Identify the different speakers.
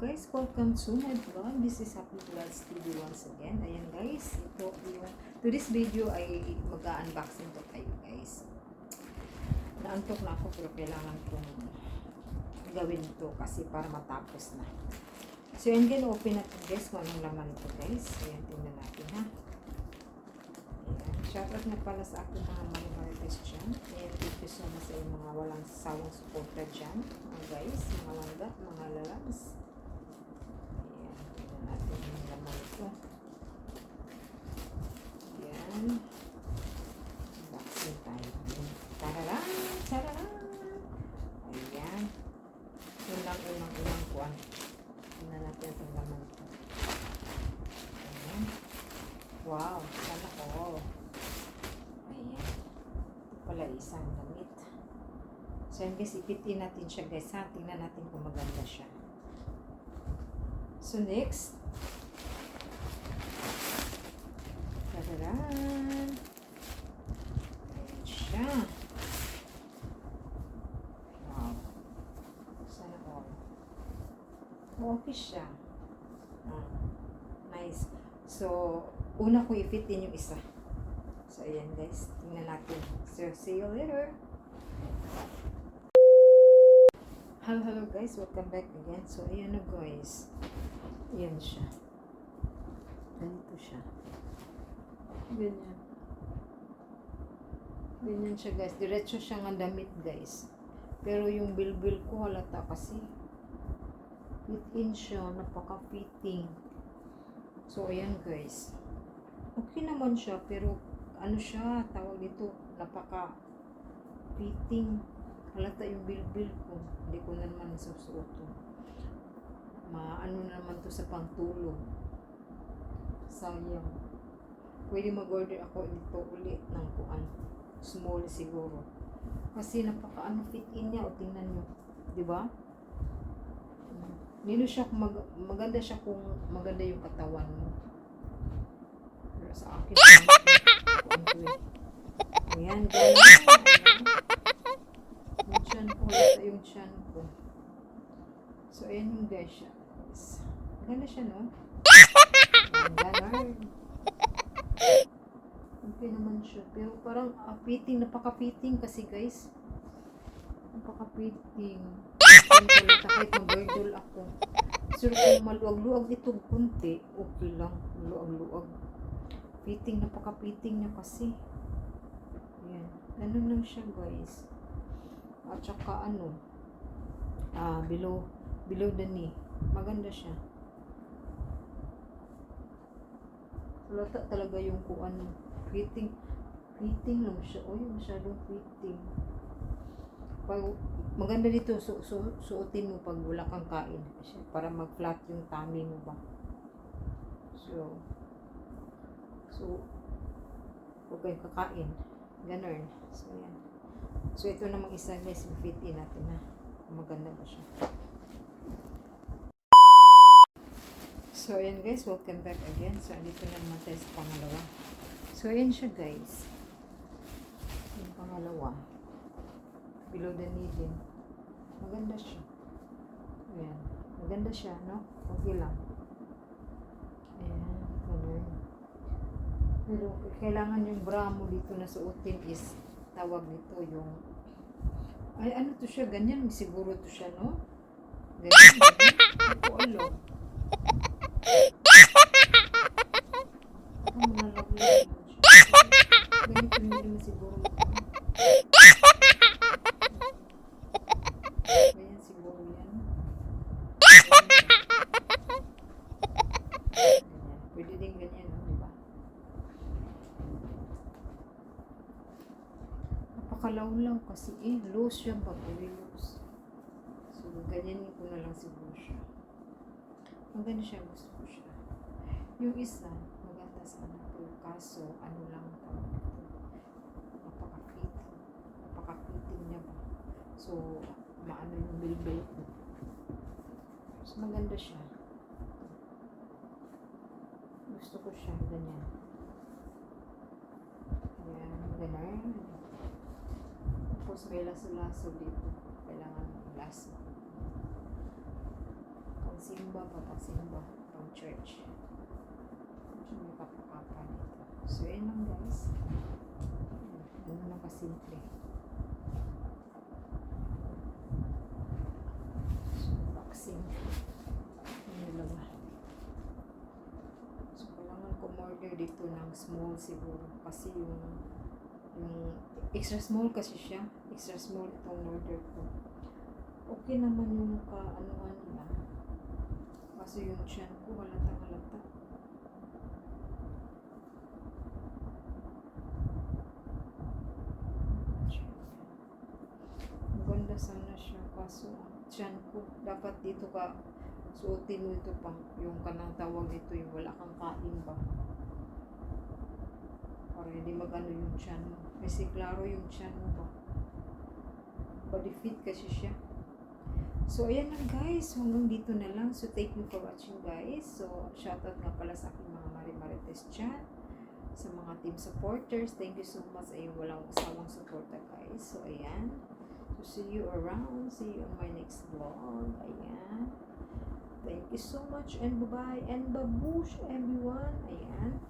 Speaker 1: guys. Welcome to my vlog. This is Happy Vlogs TV once again. Ayan guys, ito yung, to this video ay mag-unboxing to kayo guys. Naantok na ako pero kailangan kong gawin to kasi para matapos na. So yun din, open natin guys kung anong laman ito guys. Ayan, tingnan natin ha. Ayan. Shoutout na pala sa aking mga marites dyan. Ayan, thank you so much sa mga walang sawang suporta dyan. Mga guys, mga langga, mga lalabs. Ayan, tingnan natin yung ito. Ayan. Unboxing tayo. Tararan! Tararan! Ayan. Yun lang, unang unang kuwan. Tingnan natin itong laman ito. Ayan. Wow, sana ko. Ayan. Ito pala isang damit. So, yun guys, ipitin natin siya guys ha. Tingnan natin kung maganda siya. So, next. Tadaran! Ayan siya. Wow. Sana all. Okay siya. Ah, nice. So, una ko i-fit din yung isa. So, ayan guys. Tingnan natin. So, see you later. Hello, hello guys. Welcome back again. So, ayan na guys. Ayan siya. Ganito siya. Ganyan. Ganyan siya guys. Diretso siya nga damit guys. Pero yung bilbil ko halata kasi fit in siya. Napaka-fitting. So, ayan guys. Okay naman siya, pero ano siya, tawag dito, napaka fitting. Halata yung bilbil ko. Hindi ko na naman susuot to. Maano na naman to sa pangtulog. Sayang. Pwede mag-order ako nito ulit ng kuan. Small siguro. Kasi napaka ano fit in niya. O tingnan nyo. Di ba? Nino siya kung mag, maganda siya kung maganda yung katawan mo. Pero sa akin. Ayan, ganyan. Yung chan ko, ito yung chan ko. So, ayan yung guys siya. Yes. Ganda siya, no? Ganon. Okay naman siya. Pero parang ah, fitting, napaka-fitting kasi guys. Napaka-fitting. Talaga kahit mag-girdle ako. So, kung maluwag-luwag ito kunti, okay lang. Luwag-luwag. Fitting, napaka-fitting niya kasi. Ayan. Ganun lang siya guys. At saka ano, ah, below, below the knee. Maganda siya. Lata talaga yung kung ano, fitting, fitting lang siya. Uy, masyadong fitting. Pag, maganda dito, su, su, suotin mo pag wala kang kain. Para mag-flat yung tummy mo ba. So, so, huwag kayong kakain. Ganun. So, yan. So, ito namang isa guys, fit in natin na. Maganda ba siya. So, ayan guys, welcome back again. So, andito na naman tayo sa pangalawa. So, ayan siya guys. Yung pangalawa. Below the knee din. Maganda siya. Ayan. Maganda siya, no? Okay lang. Ayan. Ganun. Pero, kailangan yung bra mo dito na suotin is tawag nito yung ay ano to siya ganyan siguro to siya no ganyan ganyan Hindi ko alam Ang nalaglag naman siya. Ganito yun naman siguro ganyan siguro yan Ganyan. pwede din ganyan no? di ba lang kasi eh loose siya very loose. So ganyan ko na lang siguro siya. Maganda siya gusto ko siya. Yung isa maganda sana po. Kaso ano lang tawag nito napaka-fitting napaka-fitting niya ba? So maano yung bilbil ko. So maganda siya. Gusto ko siya ganyan. Yan ganyan tapos may laso-laso dito. Kailangan laso. Simba pa, pang simba, pang church. May kapakapa nito. So, yun lang guys. Ano lang kasimple. So, boxing. Yung dalawa. So, kailangan ko order dito ng small siguro. Kasi yung yung extra small kasi siya. Extra small itong order ko. Okay naman yung ka-anuhan niya. Kaso yung chan ko, halata halata. Maganda sana siya. Kaso ang chan ko, dapat dito ka suotin mo ito pang yung kanang tawag dito yung wala kang kain ba. Para hindi magano yung chan mo. Kasi klaro yung chan mo ba. Body fit kasi siya. So, ayan lang guys. Hanggang dito na lang. So, thank you for watching guys. So, shoutout nga pala sa aking mga Marimarites chat. Sa mga team supporters. Thank you so much. Ayun, walang usawang suporta guys. So, ayan. So, see you around. See you on my next vlog. Ayan. Thank you so much and bye-bye and babush everyone. Ayan.